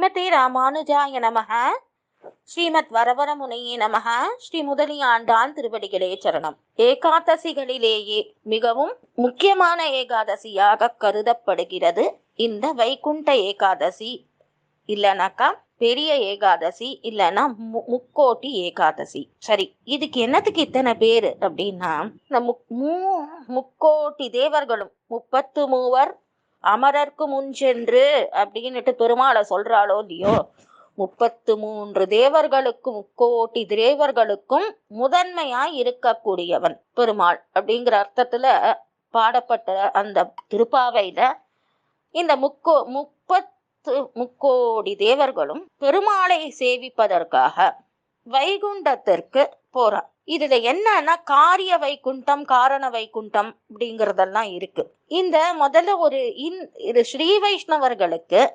ஸ்ரீமதி ராமானுஜாய நமக. ஸ்ரீமத் வரவரமுனையே நமக. ஸ்ரீ முதலியாண்டான் திருவடிகளே சரணம். ஏகாதசிகளிலேயே மிகவும் முக்கியமான ஏகாதசியாக கருதப்படுகிறது. இந்த வைகுண்ட ஏகாதசி இல்லைனாக்கா பெரிய ஏகாதசி இல்லைன்னா மு- முக்கோட்டி ஏகாதசி. சரி இதுக்கு என்னத்துக்கு இத்தனை பேர் அப்படின்னா இந்த முக் மூ முக்கோட்டி தேவர்களும் முப்பத்து மூவர் அமரர்க்கு முன் சென்று அப்படின்னுட்டு பெருமாளை சொல்றாளோ இல்லையோ? முப்பத்து மூன்று தேவர்களுக்கும் முக்கோட்டி தேவர்களுக்கும் முதன்மையாய் இருக்கக்கூடியவன் பெருமாள் அப்படிங்கிற அர்த்தத்துல பாடப்பட்ட அந்த திருப்பாவையில இந்த முக்கோ முப்பத்து முக்கோடி தேவர்களும் பெருமாளை சேவிப்பதற்காக வைகுண்டத்திற்கு போறான். இதுல என்னன்னா காரிய வைகுண்டம் காரண வைகுண்டம் அப்படிங்கறதெல்லாம் இருக்கு. இந்த முதல்ல ஒரு இன் இது ஸ்ரீ வைஷ்ணவர்களுக்கு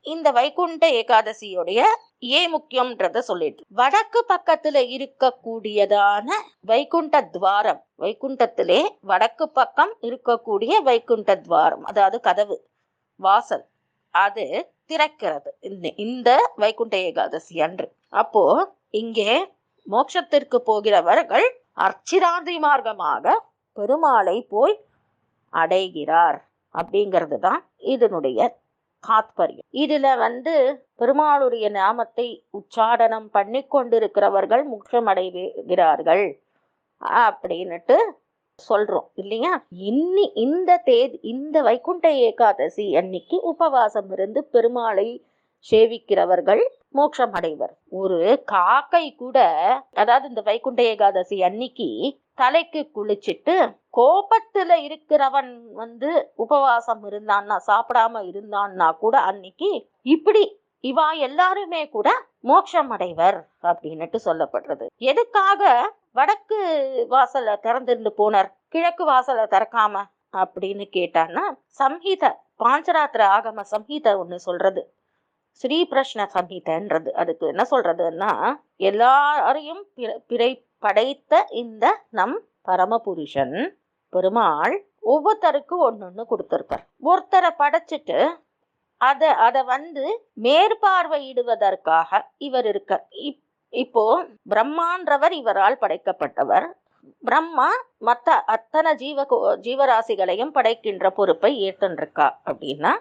இந்த வைகுண்ட ஏகாதசியுடைய ஏ முக்கியம்ன்றத சொல்லிட்டு வடக்கு பக்கத்துல இருக்கக்கூடியதான வைகுண்ட துவாரம் வைகுண்டத்திலே வடக்கு பக்கம் இருக்கக்கூடிய வைகுண்ட துவாரம் அதாவது கதவு வாசல் அது திறக்கிறது. இந்த- இந்த வைகுண்ட ஏகாதசி அன்று. அப்போ இங்கே மோட்சத்திற்கு போகிறவர்கள் அர்ச்சிராந்தி மார்க்கமாக பெருமாளை போய் அடைகிறார். அப்படிங்கிறது தான் இதனுடைய தாத்பரியம். இதுல வந்து பெருமாளுடைய நாமத்தை உச்சாடனம் பண்ணி கொண்டிருக்கிறவர்கள் முற்றம் அடைகிறார்கள் அப்படின்னுட்டு சொல்றோம் இல்லையா? இன்னி இந்த தேதி இந்த வைகுண்ட ஏகாதசி அன்னைக்கு உபவாசம் இருந்து பெருமாளை சேவிக்கிறவர்கள் மோட்சம் அடைவர் ஒரு காக்கை கூட அதாவது இந்த வைகுண்ட ஏகாதசி அன்னைக்கு தலைக்கு குளிச்சிட்டு கோபத்துல இருக்கிறவன் வந்து உபவாசம் இருந்தான்னா சாப்பிடாம இருந்தான்னா கூட அன்னைக்கு இப்படி இவா எல்லாருமே கூட மோட்சம் அடைவர் அப்படின்னுட்டு சொல்லப்படுறது. எதுக்காக வடக்கு வாசல திறந்திருந்து போனார்? கிழக்கு வாசலை திறக்காம அப்படின்னு கேட்டான்னா சம்ஹீத பாஞ்சராத்திர ஆகம சம்ஹீத ஒண்ணு சொல்றது. ஸ்ரீ பிரஷ்ன சம்ஹிதன்றது அதுக்கு என்ன சொல்றதுன்னா எல்லாரையும் பிற- பிறை படைத்த இந்த நம் பரமபுருஷன் பெருமாள் ஒவ்வொருத்தருக்கும் ஒன்னொன்னு கொடுத்துருப்பார் ஒருத்தரை படைச்சிட்டு அதை அதை வந்து மேற்பார்வையிடுவதற்காக இவர் இருக்கார். இப்- இப்போ பிரம்மான்றவர் இவரால் படைக்கப்பட்டவர். பிரம்மா மற்ற அத்தனை ஜீவ ஜீவராசிகளையும் படைக்கின்ற பொறுப்பை ஏற்றுருக்கா அப்படின்னா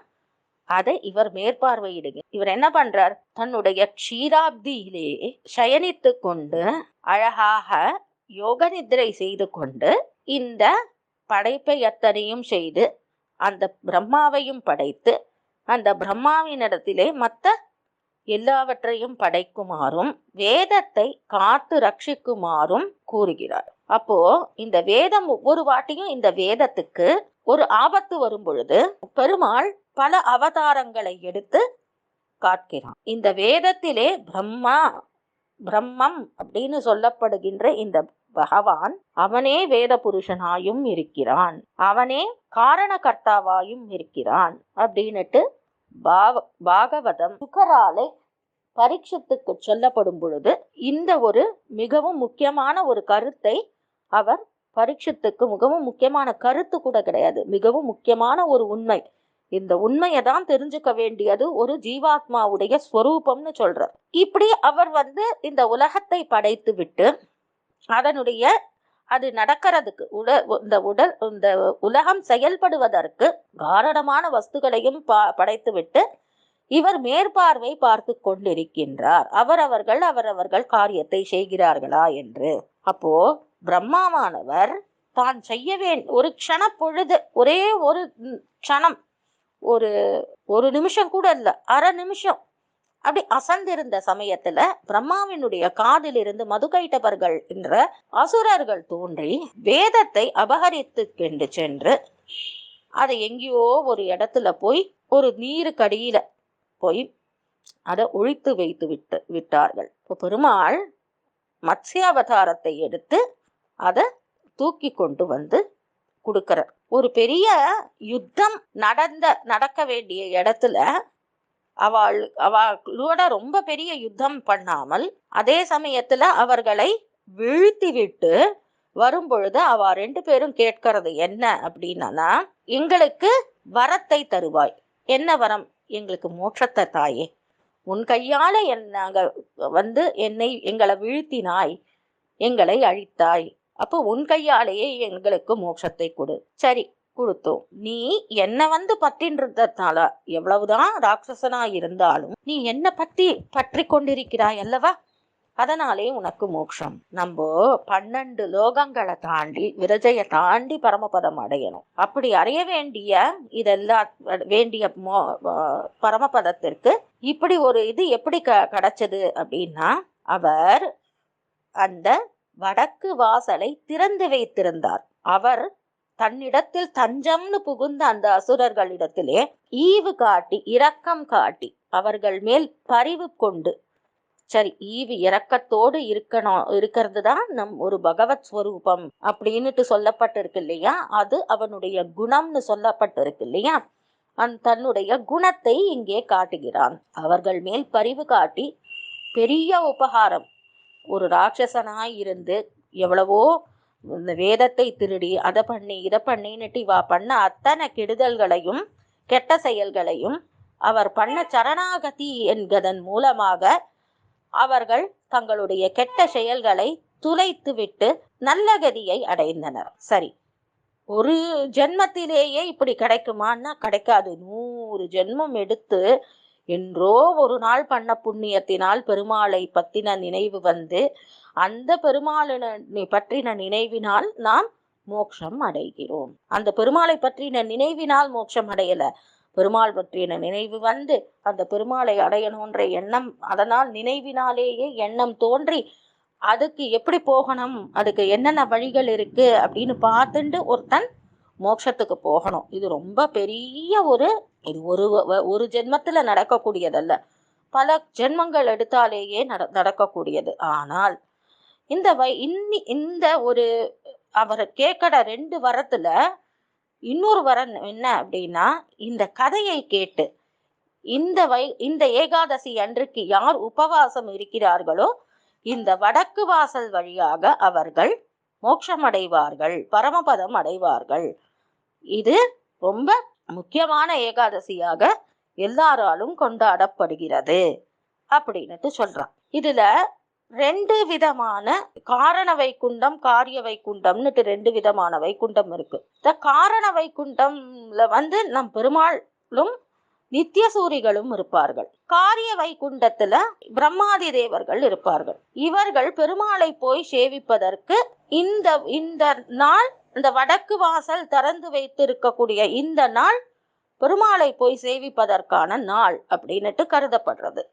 அதை இவர் மேற்பார்வையிடுங்க இவர் என்ன பண்றார்? தன்னுடைய க்ஷீராப்தியிலே சயனித்து கொண்டு அழகாக யோக நிதிரை செய்து கொண்டு இந்த படைப்பை அத்தனையும் செய்து அந்த பிரம்மாவையும் படைத்து அந்த பிரம்மாவினிடத்திலே மற்ற எல்லாவற்றையும் படைக்குமாறும் வேதத்தை காத்து ரட்சிக்குமாறும் கூறுகிறார். அப்போ இந்த வேதம் ஒவ்வொரு வாட்டியும் இந்த வேதத்துக்கு ஒரு ஆபத்து வரும் பொழுது பெருமாள் பல அவதாரங்களை எடுத்து காட்கிறான். இந்த வேதத்திலே பிரம்மா பிரம்மம் அப்படின்னு சொல்லப்படுகின்ற இந்த பகவான் அவனே வேத புருஷனாயும் இருக்கிறான். அவனே காரணகர்த்தாவாயும் இருக்கிறான் அப்படின்னுட்டு பாவ பாகவதம் சுகராலை பரீட்சத்துக்கு சொல்லப்படும் பொழுது இந்த ஒரு மிகவும் முக்கியமான ஒரு கருத்தை அவர் பரீட்சத்துக்கு மிகவும் முக்கியமான கருத்து கூட கிடையாது. மிகவும் முக்கியமான ஒரு உண்மை. இந்த உண்மையை தான் தெரிஞ்சுக்க வேண்டியது ஒரு ஜீவாத்மாவுடைய ஸ்வரூபம்னு சொல்றார். இப்படி அவர் வந்து இந்த உலகத்தை படைத்து விட்டு அதனுடைய அது நடக்கிறதுக்கு உட இந்த உடல் இந்த உலகம் செயல்படுவதற்கு காரணமான வஸ்துகளையும் பா- படைத்துவிட்டு இவர் மேற்பார்வை பார்த்து கொண்டிருக்கின்றார். அவரவர்கள் அவரவர்கள் காரியத்தை செய்கிறார்களா என்று. அப்போ பிரம்மாவானவர் தான் செய்ய வேண்டிய ஒரு க்ஷண பொழுது ஒரே ஒரு க்ஷணம் ஒரு ஒரு நிமிஷம் கூட இல்லை அரை நிமிஷம். அப்படி அசந்திருந்த சமயத்துல பிரம்மாவினுடைய காதிலிருந்து மதுகைட்டவர்கள் என்ற அசுரர்கள் தோன்றி வேதத்தை அபகரித்து கொண்டு சென்று அதை எங்கேயோ ஒரு இடத்துல போய் ஒரு நீருக்கடியில போய் அதை ஒழித்து வைத்து விட்டு விட்டார்கள். இப்போ பெருமாள் மத்ஸ்யாவதாரத்தை எடுத்து அதை தூக்கி கொண்டு வந்து கொடுக்கிறார். ஒரு பெரிய யுத்தம் நடந்த நடக்க வேண்டிய இடத்துல அவள் அவளோட ரொம்ப பெரிய யுத்தம் பண்ணாமல் அதே சமயத்துல அவர்களை வீழ்த்தி விட்டு வரும்பொழுது அவ ரெண்டு பேரும் கேட்கறது என்ன அப்படின்னா எங்களுக்கு வரத்தை தருவாய். என்ன வரம்? எங்களுக்கு மோட்சத்தை தாயே. உன் கையால என் நாங்கள் வந்து என்னை எங்களை வீழ்த்தினாய். எங்களை அழித்தாய். அப்போ உன் கையாலேயே எங்களுக்கு மோட்சத்தை கொடு. சரி கொடுத்தோம் நீ என்ன வந்து பற்றின்றதுனால எவ்வளவுதான் ராட்சசனா இருந்தாலும் நீ என்ன பத்தி பற்றி கொண்டிருக்கிறாய் அல்லவா? அதனாலே உனக்கு மோட்சம். நம்ம பன்னெண்டு லோகங்களை தாண்டி விரஜைய தாண்டி பரமபதம் அடையணும். அப்படி அடைய வேண்டிய இதெல்லாம் வேண்டிய மோ பரமபதத்திற்கு இப்படி ஒரு இது எப்படி க கிடைச்சது அப்படின்னா அவர் அந்த வடக்கு வாசலை திறந்து வைத்திருந்தார். அவர் தன்னிடத்தில் தஞ்சம்னு புகுந்த அந்த அசுரர்களிடத்திலே ஈவு காட்டி இரக்கம் காட்டி அவர்கள் மேல் பரிவு கொண்டு சரி ஈவு இரக்கத்தோடு இருக்கணும் இருக்கிறது தான் நம் ஒரு பகவத் ஸ்வரூபம் அப்படின்னுட்டு சொல்லப்பட்டிருக்கு இல்லையா? அது அவனுடைய குணம்னு சொல்லப்பட்டிருக்கு இல்லையா? அந் தன்னுடைய குணத்தை இங்கே காட்டுகிறான். அவர்கள் மேல் பரிவு காட்டி பெரிய உபகாரம் ஒரு ராட்சசனாக இருந்து எவ்வளவோ இந்த வேதத்தை திருடி அதை பண்ணி இதை பண்ணின்னுட்டு இவா பண்ண அத்தனை கெடுதல்களையும் கெட்ட செயல்களையும் அவர் பண்ண சரணாகதி என்கதன் மூலமாக அவர்கள் தங்களுடைய கெட்ட செயல்களை துளைத்துவிட்டு நல்ல கதியை அடைந்தனர். சரி ஒரு ஜென்மத்திலேயே இப்படி கிடைக்குமான்னா கிடைக்காது. நூறு ஜென்மம் எடுத்து என்றோ ஒரு நாள் பண்ண புண்ணியத்தினால் பெருமாளை பற்றின நினைவு வந்து அந்த பெருமாளின பற்றின நினைவினால் நாம் மோட்சம் அடைகிறோம். அந்த பெருமாளை பற்றின நினைவினால் மோட்சம் அடையல. பெருமாள் பற்றின நினைவு வந்து அந்த பெருமாளை அடையணுன்ற எண்ணம் அதனால் நினைவினாலேயே எண்ணம் தோன்றி அதுக்கு எப்படி போகணும் அதுக்கு என்னென்ன வழிகள் இருக்கு அப்படின்னு பார்த்துட்டு ஒருத்தன் மோட்சத்துக்கு போகணும். இது ரொம்ப பெரிய ஒரு இது ஒரு வ- ஒரு ஜென்மத்தில் நடக்கக்கூடியதல்ல. பல ஜென்மங்கள் எடுத்தாலேயே நட நடக்கக்கூடியது. ஆனால் இந்த வை இன்னி இந்த ஒரு அவர் கேட்கற ரெண்டு வரத்துல இன்னொரு வரம் என்ன அப்படின்னா இந்த கதையை கேட்டு இந்த வை இந்த ஏகாதசி அன்றைக்கு யார் உபவாசம் இருக்கிறார்களோ இந்த வடக்கு வாசல் வழியாக அவர்கள் மோட்சம் அடைவார்கள் பரமபதம் அடைவார்கள். இது ரொம்ப முக்கியமான ஏகாதசியாக எல்லாராலும் கொண்டாடப்படுகிறது அப்படின்னுட்டு சொல்றான். இதுல ரெண்டு விதமான காரண வைகுண்டம் காரிய வைகுண்டம்னுட்டு ரெண்டு விதமான வைகுண்டம் இருக்கு. இந்த காரண வைகுண்டம்ல வந்து நம் பெருமாளும் நித்திய சூரிகளும் இருப்பார்கள். காரிய வைகுண்டத்துல பிரம்மாதி தேவர்கள் இருப்பார்கள். இவர்கள் பெருமாளை போய் சேவிப்பதற்கு இந்த இந்த நாள் அந்த வடக்கு வாசல் திறந்து வைத்திருக்கக்கூடிய இந்த நாள் பெருமாளை போய் சேவிப்பதற்கான நாள் அப்படின்னுட்டு கருதப்படுறது.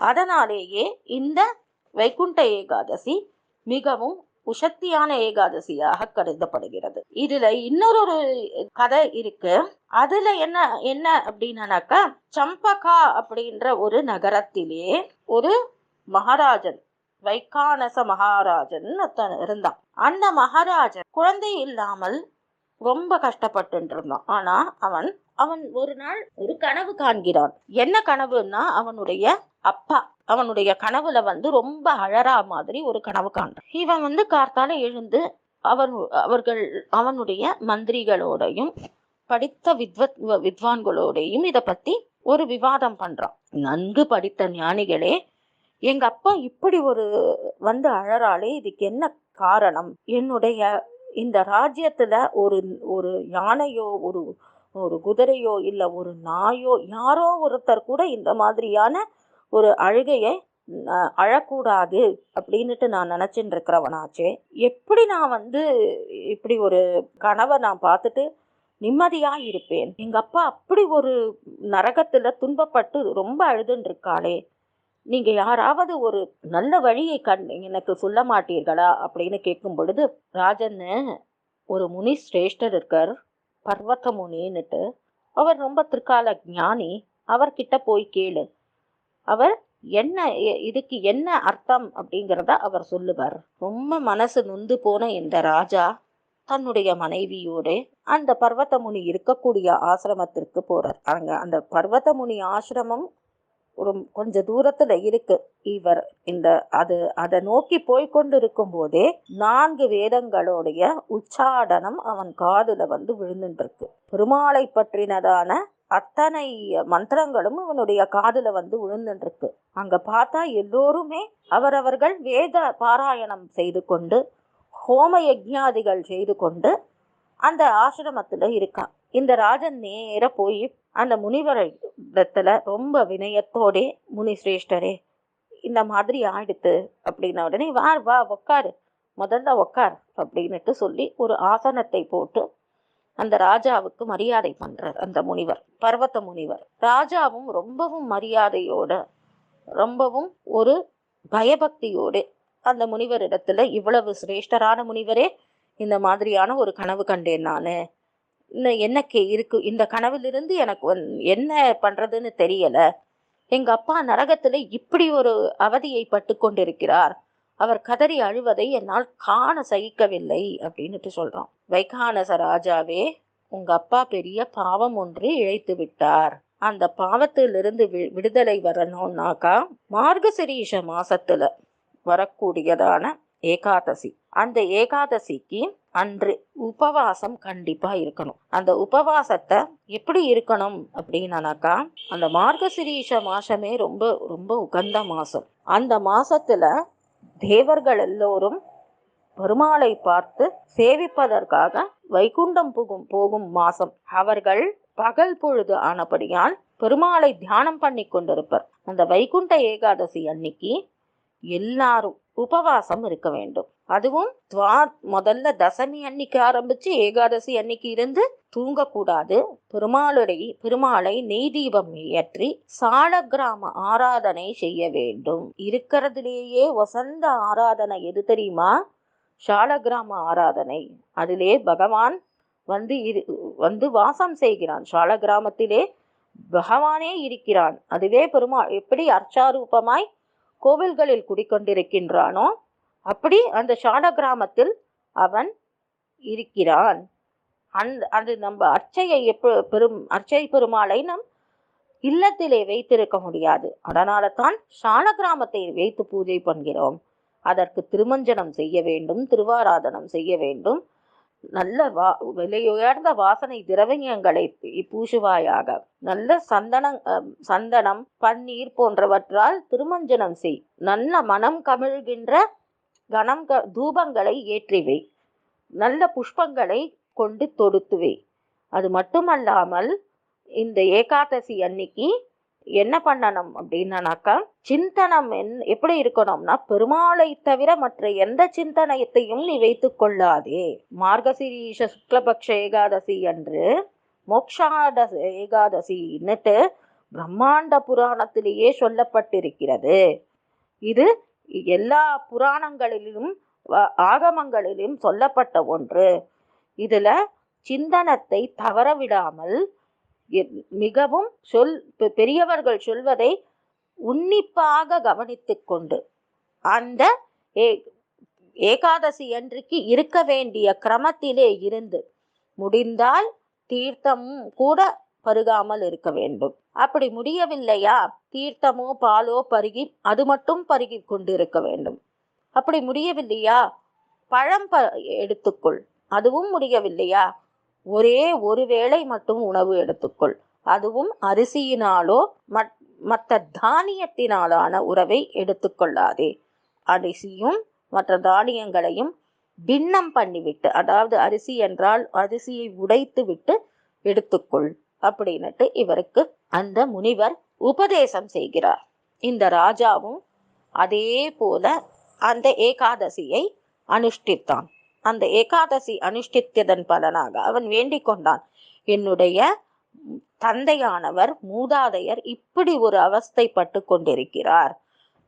அதனாலேயே இந்த வைகுண்ட ஏகாதசி மிகவும் உசக்தியான ஏகாதசியாக கருதப்படுகிறது. இதுல இன்னொரு ஒரு கதை இருக்கு. அதுல என்ன என்ன அப்படின்னாக்கா சம்பகா அப்படின்ற ஒரு நகரத்திலே ஒரு மகாராஜன் வைகானச மகாராஜன் இருந்தான். அந்த மகாராஜன் குழந்தை இல்லாமல் ரொம்ப கஷ்டப்பட்டு இருந்தான் ஆனா அவன் அவன் ஒரு நாள் ஒரு கனவு காண்கிறான். என்ன கனவுன்னா அவனுடைய அப்பா அவனுடைய கனவுல வந்து ரொம்ப அழறா மாதிரி ஒரு கனவு காண்றான். இவன் வந்து கார்த்தால எழுந்து அவர் அவர்கள் அவனுடைய மந்திரிகளோடையும் படித்த வித்வத் வித்வான்களோடையும் இதை பத்தி ஒரு விவாதம் பண்றான். நன்கு படித்த ஞானிகளே எங்க அப்பா இப்படி ஒரு வந்து அழறாலே இதுக்கு என்ன காரணம். என்னுடைய இந்த ராஜ்யத்தில் ஒரு ஒரு யானையோ ஒரு ஒரு குதிரையோ இல்லை ஒரு நாயோ யாரோ ஒருத்தர் கூட இந்த மாதிரியான ஒரு அழுகையை அழக்கூடாது அப்படின்ட்டு நான் நினைச்சுட்டு இருக்கிறவனாச்சே. எப்படி நான் வந்து இப்படி ஒரு கனவை நான் பார்த்துட்டு நிம்மதியாக இருப்பேன்? எங்கள் அப்பா அப்படி ஒரு நரகத்தில் துன்பப்பட்டு ரொம்ப அழுதுன்னு இருக்காளே நீங்க யாராவது ஒரு நல்ல வழியை கண் எனக்கு சொல்ல மாட்டீர்களா? அப்படின்னு கேட்கும் பொழுது ராஜன்னு ஒரு முனி சிரேஷ்டர் இருக்கார் பர்வத முனின்னுட்டு அவர் ரொம்ப திற்கால ஞானி. அவர்கிட்ட போய் கேளு. அவர் என்ன இதுக்கு என்ன அர்த்தம்? அப்படிங்கிறத அவர் சொல்லுவார். ரொம்ப மனசு நொந்து போன இந்த ராஜா தன்னுடைய மனைவியோடு அந்த பர்வதமுனி இருக்கக்கூடிய ஆசிரமத்திற்கு போறார். அங்க அந்த பர்வதமுனி ஆசிரமம் ஒரு கொஞ்ச தூரத்துல இருக்கு. இவர் இந்த அது அதை நோக்கி போய்க்கொண்டு இருக்கும் போதே நான்கு வேதங்களுடைய உச்சாடனம் அவன் காதுல வந்து விழுந்துட்டு இருக்கு பெருமாளை பற்றினதான அத்தனை மந்திரங்களும் அவனுடைய காதுல வந்து விழுந்துருக்கு அங்க பார்த்தா எல்லோருமே அவரவர்கள் வேத பாராயணம் செய்து கொண்டு ஹோம யஜ்ஞாதிகள் செய்து கொண்டு அந்த ஆசிரமத்துல இருக்கான். இந்த ராஜன் நேர போய் அந்த முனிவர் ரொம்ப வினயத்தோடே முனி சிரேஷ்டரே இந்த மாதிரி ஆயிடுத்து அப்படின்ன உடனே வா வா உக்காரு முதல்ல உக்கார் அப்படின்னுட்டு சொல்லி ஒரு ஆசனத்தை போட்டு அந்த ராஜாவுக்கு மரியாதை பண்ணுறார் அந்த முனிவர் பர்வத முனிவர். ராஜாவும் ரொம்பவும் மரியாதையோட ரொம்பவும் ஒரு பயபக்தியோடு அந்த முனிவரிடத்துல இவ்வளவு சிரேஷ்டரான முனிவரே இந்த மாதிரியான ஒரு கனவு கண்டேன் நான். என்ன கே இருக்கு? இந்த கனவிலிருந்து எனக்கு என்ன பண்றதுன்னு தெரியல. எங்க அப்பா நரகத்துல இப்படி ஒரு அவதியை பட்டு கொண்டிருக்கிறார். அவர் கதறி அழுவதை என்னால் காண சகிக்கவில்லை அப்படின்னுட்டு சொல்கிறான் வைகானச ராஜாவே உங்க அப்பா பெரிய பாவம் ஒன்று இழைத்து விட்டார். அந்த பாவத்திலிருந்து வி- விடுதலை வரணும்னாக்கா மார்கசிரீஷ மாசத்துல வரக்கூடியதான ஏகாதசி. அந்த ஏகாதசிக்கு அன்று உபவாசம் கண்டிப்பா இருக்கணும். அந்த உபவாசத்தை எப்படி இருக்கணும் அப்படின்னாக்கா அந்த மார்கசிரீஷ மாசமே ரொம்ப ரொம்ப உகந்த மாசம். அந்த மாசத்துல தேவர்கள் எல்லோரும் பெருமாளை பார்த்து சேவிப்பதற்காக வைகுண்டம் புகும் போகும் மாசம். அவர்கள் பகல் பொழுது ஆனபடியால் பெருமாளை தியானம் பண்ணி கொண்டிருப்பர். அந்த வைகுண்ட ஏகாதசி அன்னைக்கு எல்லாரும் உபவாசம் இருக்க வேண்டும். அதுவும் துவா முதல்ல தசமி அன்னைக்கு ஆரம்பிச்சு ஏகாதசி அன்னைக்கு இருந்து தூங்கக்கூடாது. பெருமாளுடைய பெருமாளை நெய் தீபம் ஏற்றி சால கிராம ஆராதனை செய்ய வேண்டும். இருக்கிறதுலேயே வசந்த ஆராதனை எது தெரியுமா? சாலகிராம ஆராதனை. அதிலே பகவான் வந்து இரு வந்து வாசம் செய்கிறான். சால கிராமத்திலே பகவானே இருக்கிறான். அதுவே பெருமாள் எப்படி அர்ச்சாரூபமாய் கோவில்களில் குடிக்கொண்டிருக்கின்றானோ அப்படி அந்த சால கிராமத்தில் அவன் இருக்கிறான். அந்த அது நம்ம அர்ச்சையை எப்ப பெரும் அர்ச்சை பெருமாளை நம் இல்லத்திலே வைத்திருக்க முடியாது. அதனால தான் ஷால கிராமத்தை வைத்து பூஜை பண்ணுகிறோம். அதற்கு திருமஞ்சனம் செய்ய வேண்டும் திருவாராதனம் செய்ய வேண்டும். நல்ல வா விலையுயர்ந்த வாசனை திரவியங்களை பூசுவாயாக. நல்ல சந்தனம் சந்தனம் பன்னீர் போன்றவற்றால் திருமஞ்சனம் செய். நல்ல மனம் கமிழ்கின்ற கணம் க- தூபங்களை ஏற்றிவை. நல்ல புஷ்பங்களை கொண்டு தொடுத்துவை. அது மட்டுமல்லாமல் இந்த ஏகாதசி அன்னைக்கு என்ன பண்ணணும் அப்படின்னாக்கா சிந்தனம் என் எப்படி இருக்கணும்னா பெருமாளை தவிர மற்ற எந்த சிந்தனையத்தையும் நீ வைத்து கொள்ளாதே மார்கசிரீஷ சுக்லபக்ஷ ஏகாதசி அன்று மோக்ஷாத ஏகாதசின்னுட்டு பிரம்மாண்ட புராணத்திலேயே சொல்லப்பட்டிருக்கிறது. இது எல்லா புராணங்களிலும் ஆகமங்களிலும் சொல்லப்பட்ட ஒன்று. இதுல சிந்தனத்தை தவறவிடாமல் விடாமல் மிகவும் சொல் பெ- பெரியவர்கள் சொல்வதை உன்னிப்பாக கவனித்து கொண்டு அந்த ஏ ஏகாதசி அன்றைக்கு இருக்க வேண்டிய கிரமத்திலே இருந்து முடிந்தால் தீர்த்தமும் கூட பருகாமல் இருக்க வேண்டும். அப்படி முடியவில்லையா? தீர்த்தமோ பாலோ பருகி அது மட்டும் பருகி கொண்டு இருக்க வேண்டும். அப்படி முடியவில்லையா? பழம் ப எடுத்துக்கொள். அதுவும் முடியவில்லையா? ஒரே ஒரு வேளை மட்டும் உணவு எடுத்துக்கொள். அதுவும் அரிசியினாலோ மற்ற தானியத்தினாலான உறவை எடுத்துக்கொள்ளாதே. அரிசியும் மற்ற தானியங்களையும் பின்னம் பண்ணிவிட்டு அதாவது அரிசி என்றால் அரிசியை உடைத்து விட்டு எடுத்துக்கொள் அப்படின்னுட்டு இவருக்கு அந்த முனிவர் உபதேசம் செய்கிறார். இந்த ராஜாவும் அதே போல அந்த ஏகாதசியை அனுஷ்டித்தான். அந்த ஏகாதசி அனுஷ்டித்ததன் பலனாக அவன் வேண்டிக் கொண்டான். என்னுடைய தந்தையானவர் மூதாதையர் இப்படி ஒரு அவஸ்தைப்பட்டு கொண்டிருக்கிறார்.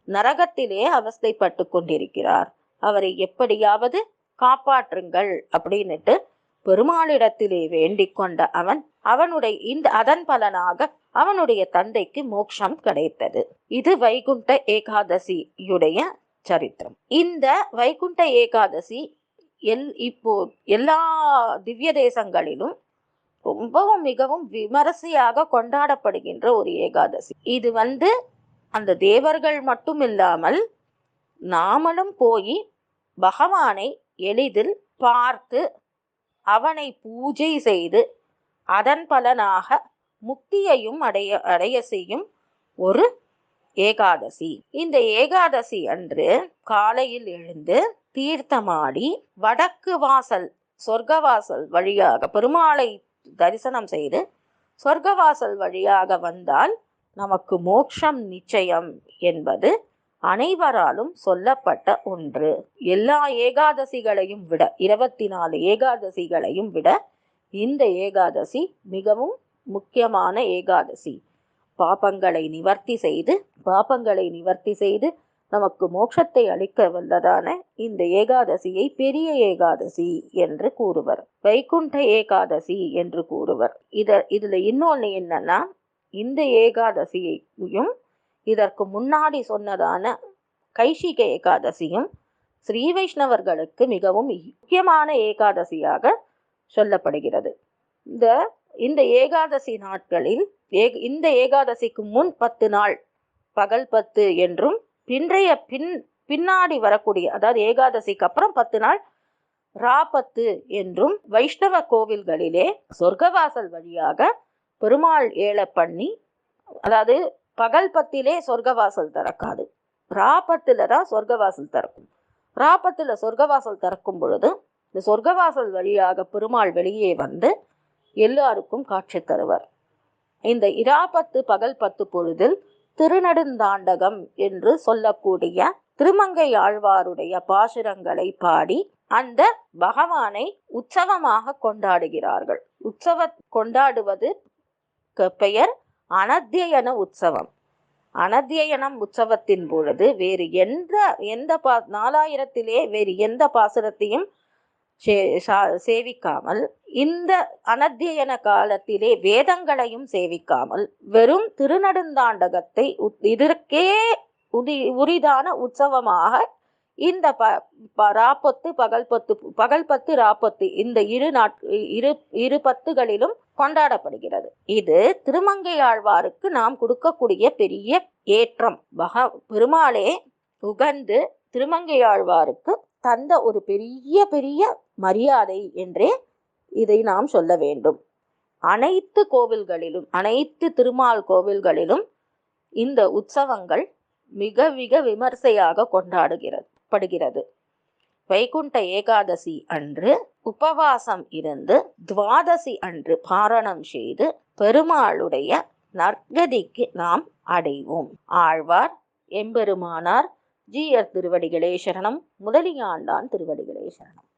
நரகத்திலே அவஸ்தைப்பட்டு கொண்டிருக்கிறார். அவரை எப்படியாவது காப்பாற்றுங்கள் அப்படின்னுட்டு பெருமாளிடத்திலே வேண்டிக் கொண்ட அவன் அவனுடைய இந்த அதன் பலனாக அவனுடைய தந்தைக்கு மோட்சம் கிடைத்தது. இது வைகுண்ட ஏகாதசியுடைய சரித்திரம். இந்த வைகுண்ட ஏகாதசி எல் இப்போ எல்லா திவ்ய தேசங்களிலும் ரொம்பவும் மிகவும் விமரிசையாக கொண்டாடப்படுகின்ற ஒரு ஏகாதசி. இது வந்து அந்த தேவர்கள் மட்டும் இல்லாமல் நாமளும் போய் பகவானை எளிதில் பார்த்து அவனை பூஜை செய்து அதன் பலனாக முக்தியையும் அடைய அடைய செய்யும் ஒரு ஏகாதசி. இந்த ஏகாதசி அன்று காலையில் எழுந்து தீர்த்தமாடி வடக்கு வாசல் சொர்க்கவாசல் வழியாக பெருமாளை தரிசனம் செய்து சொர்க்கவாசல் வழியாக வந்தால் நமக்கு மோட்சம் நிச்சயம் என்பது அனைவராலும் சொல்லப்பட்ட ஒன்று. எல்லா ஏகாதசிகளையும் விட இருபத்தி நாலு ஏகாதசிகளையும் விட இந்த ஏகாதசி மிகவும் முக்கியமான ஏகாதசி. பாபங்களை நிவர்த்தி செய்து பாபங்களை நிவர்த்தி செய்து நமக்கு மோட்சத்தை அளிக்க வல்லதான இந்த ஏகாதசியை பெரிய ஏகாதசி என்று கூறுவர். வைகுண்ட ஏகாதசி என்று கூறுவர். இத இதுல இன்னொன்னு என்னன்னா இந்த ஏகாதசியையும் இதற்கு முன்னாடி சொன்னதான கைஷிக ஏகாதசியும் ஸ்ரீ வைஷ்ணவர்களுக்கு மிகவும் முக்கியமான ஏகாதசியாக சொல்லப்படுகிறது. இந்த இந்த ஏகாதசி நாட்களில் ஏ இந்த ஏகாதசிக்கு முன் பத்து நாள் பகல் பத்து என்றும் பின்றைய பின் பின்னாடி வரக்கூடிய அதாவது ஏகாதசிக்கு அப்புறம் பத்து நாள் ராபத்து என்றும் வைஷ்ணவ கோவில்களிலே சொர்க்கவாசல் வழியாக பெருமாள் ஏல பண்ணி அதாவது பகல் பத்திலே சொர்க்கவாசல் திறக்காது. ராபத்தில் தான் சொர்க்கவாசல் திறக்கும். ராபத்தில் சொர்க்கவாசல் திறக்கும் பொழுது இந்த சொர்க்கவாசல் வழியாக பெருமாள் வெளியே வந்து எல்லாருக்கும் காட்சி தருவர். இந்த இராபத்து பகல் பத்து பொழுதில் திருநெடுந்தாண்டகம் என்று சொல்லக்கூடிய திருமங்கை ஆழ்வாருடைய பாசுரங்களை பாடி அந்த பகவானை உற்சவமாக கொண்டாடுகிறார்கள். உற்சவ கொண்டாடுவது பெயர் அனத்தியன உற்சவம். அனத்தியனம் உற்சவத்தின் பொழுது வேறு எந்த எந்த பா நாலாயிரத்திலே வேறு எந்த பாசுரத்தையும் சேவிக்காமல் இந்த அனத்தியன காலத்திலே வேதங்களையும் சேவிக்காமல் வெறும் திருநடுந்தாண்டகத்தை இதற்கே உதி உரிதான உற்சவமாக இந்த ப ராப்பத்து பகல் பத்து பகல் பத்து ராப்பத்து இந்த இரு நாட் இரு இரு பத்துகளிலும் கொண்டாடப்படுகிறது. இது திருமங்கை ஆழ்வாருக்கு நாம் கொடுக்கக்கூடிய பெரிய ஏற்றம். பக பெருமாளே உகந்து திருமங்கை ஆழ்வாருக்கு தந்த ஒரு பெரிய பெரிய மரியாதை என்றே இதை நாம் சொல்ல வேண்டும். அனைத்து கோவில்களிலும் அனைத்து திருமால் கோவில்களிலும் இந்த உற்சவங்கள் மிக மிக விமர்சையாக கொண்டாடுகிறது படுகிறது. வைகுண்ட ஏகாதசி அன்று உபவாசம் இருந்து துவாதசி அன்று பாரணம் செய்து பெருமாளுடைய நற்கதிக்கு நாம் அடைவோம். ஆழ்வார் எம்பெருமானார் ஜீயர் திருவடிகளே சரணம் முதலியாண்டான் திருவடிகளே சரணம்.